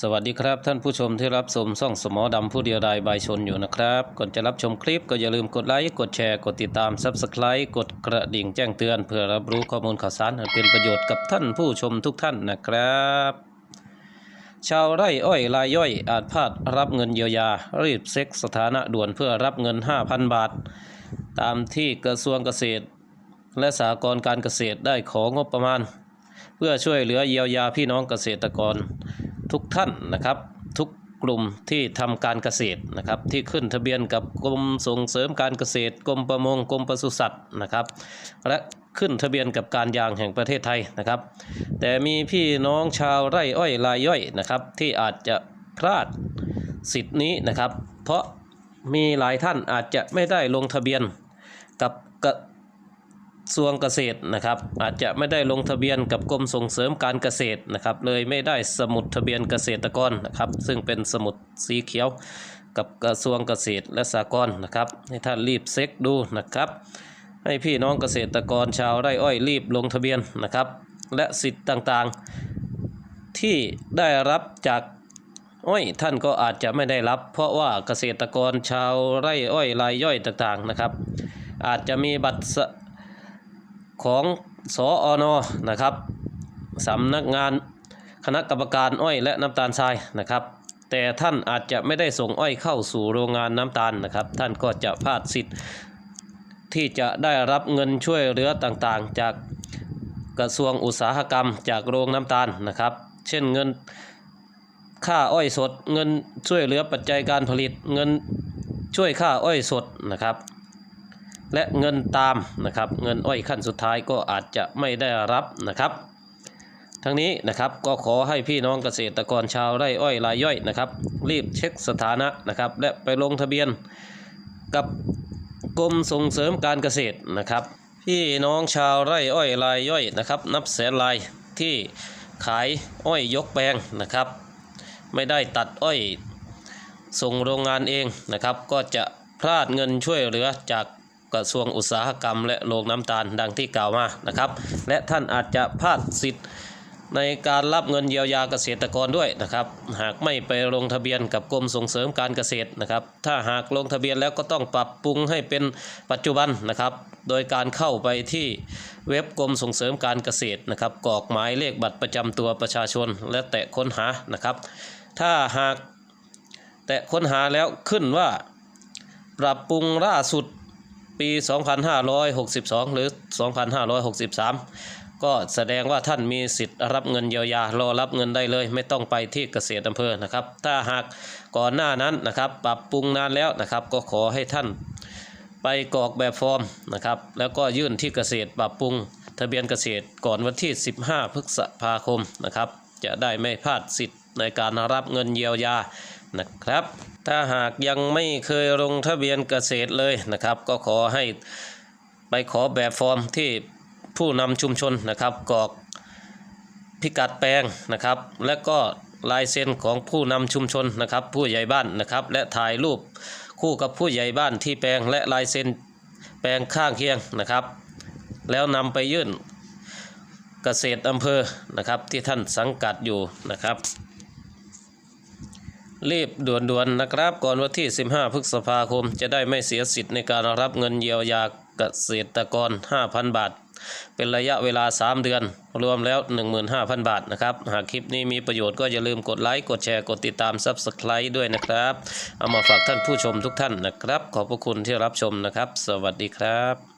สวัสดีครับท่านผู้ชมที่รับชมช่องสมอดำผู้เดียวดายบายชนอยู่นะครับก่อนจะรับชมคลิปก็อย่าลืมกดไลค์กดแชร์กดติดตาม Subscribe กดกระดิ่งแจ้งเตือน เพื่อรับรู้ข้อมูลข่าวสารอันเป็นประโยชน์กับท่านผู้ชมทุกท่านนะครับ ชาวไร่อ้อยรายย่อยอาจพลาดรับเงินเยียวยา รีบเซ็กสถานะด่วนเพื่อรับเงิน 5,000 บาท ตามที่กระทรวงเกษตร และสหกรณ์การเกษตรได้ของบประมาณ เพื่อช่วยเหลือเยียวยาพี่น้องเกษตรกร ทุกท่านนะครับ ทุกกลุ่มที่ทำการเกษตรนะครับ ที่ขึ้นทะเบียนกับกรมส่งเสริมการเกษตรกรมประมงกรมปศุสัตว์นะครับ และขึ้นทะเบียนกับการยางแห่งประเทศไทยนะครับ แต่มีพี่น้องชาวไร่อ้อยรายย่อยนะครับ ที่อาจจะพลาดสิทธินี้นะครับ เพราะมีหลายท่านอาจจะไม่ได้ลงทะเบียนกับ ทรวงเกษตรนะครับ อาจจะไม่ได้ลงทะเบียนกับกรมส่งเสริมการเกษตรนะครับ เลยไม่ได้สมุดทะเบียนเกษตรกรนะครับ ซึ่งเป็นสมุดสีเขียวกับกระทรวงเกษตรและสหกรณ์นะครับ ให้ท่านรีบเช็คดูนะครับ ให้พี่น้องเกษตรกรชาวไร่อ้อยรีบลงทะเบียนนะครับ และสิทธิ์ต่างๆ ที่ได้รับจากอ้อยท่านก็อาจจะไม่ได้รับ เพราะว่าเกษตรกรชาวไร่อ้อยรายย่อยต่างๆนะครับ อาจจะมีบัตร ของสออนนะครับสำนักงานคณะกรรมการอ้อยและน้ำตาลทรายนะครับ แต่ท่านอาจจะไม่ได้ส่งอ้อยเข้าสู่โรงงานน้ำตาลนะครับ ท่านก็จะพลาดสิทธิ์ที่จะได้รับเงินช่วยเหลือต่างๆ จากกระทรวงอุตสาหกรรมจากโรงน้ำตาลนะครับ เช่นเงินค่าอ้อยสด เงินช่วยเหลือปัจจัยการผลิตเงินช่วยค่าอ้อยสดนะครับ และเงินตามนะครับ เงินอ้อยขั้นสุดท้ายก็อาจจะไม่ได้รับนะครับ ทั้งนี้นะครับก็ขอให้พี่น้องเกษตรกรชาวไร่อ้อยรายย่อยนะครับ รีบเช็คสถานะนะครับ และไปลงทะเบียนกับกรมส่งเสริมการเกษตรนะครับ พี่น้องชาวไร่อ้อยรายย่อยนะครับ นับแสนรายที่ขายอ้อยยกแปลงนะครับ ไม่ได้ตัดอ้อยส่งโรงงานเองนะครับ ก็จะพลาดเงินช่วยเหลือจาก กระทรวงอุตสาหกรรม และโรงน้ำตาลดังที่กล่าวมานะครับ และท่านอาจจะพลาดสิทธิ์ในการรับเงินเยียวยาเกษตรกรด้วยนะครับ หากไม่ไปลงทะเบียนกับกรมส่งเสริมการเกษตรนะครับ ถ้าหากลงทะเบียนแล้วก็ต้องปรับปรุงให้เป็นปัจจุบันนะครับ โดยการเข้าไปที่เว็บกรมส่งเสริมการเกษตรนะครับกรอกหมายเลขบัตรประจำตัวประชาชน และแตะค้นหานะครับ ถ้าหากแตะค้นหาแล้วขึ้นว่า ปรับปรุงล่าสุด ปี 2562 หรือ 2563 ก็แสดงว่าท่านมีสิทธิ์รับเงินเยียวยารอรับเงินได้เลย ไม่ต้องไปที่เกษตรอำเภอนะครับ ถ้าหากก่อนหน้านั้นนะครับ ปรับปรุงนานแล้วนะครับ ก็ขอให้ท่านไปกรอกแบบฟอร์มนะครับ แล้วก็ยื่นที่เกษตรปรับปรุงทะเบียนเกษตรก่อนวันที่ 15 พฤษภาคมนะครับ จะได้ไม่พลาดสิทธิ์ในการรับเงินเยียวยา นะครับ ถ้าหากยังไม่เคยลงทะเบียนเกษตรเลยนะครับ ก็ขอให้ไปขอแบบฟอร์มที่ผู้นำชุมชนนะครับกรอกพิกัดแปลงนะครับ และก็ลายเซ็นของผู้นำชุมชนนะครับ ผู้ใหญ่บ้านนะครับ และถ่ายรูปคู่กับผู้ใหญ่บ้านที่แปลงและลายเซ็นแปลงข้างเคียงนะครับ แล้วนำไปยื่นเกษตรอำเภอนะครับที่ท่านสังกัดอยู่นะครับ รีบด่วนๆนะครับ ก่อนวันที่ 15 พฤษภาคม จะได้ไม่เสียสิทธิ์ในการรับเงินเยียวยาเกษตรกร 5,000 บาท เป็นระยะเวลา 3 เดือน รวมแล้ว 15,000 บาทนะครับ หากคลิปนี้มีประโยชน์ก็อย่าลืมกดไลค์ กดแชร์ กดติดตาม Subscribe ด้วยนะครับ เอามาฝากท่านผู้ชมทุกท่านนะครับ ขอบพระคุณที่รับชมนะครับ สวัสดีครับ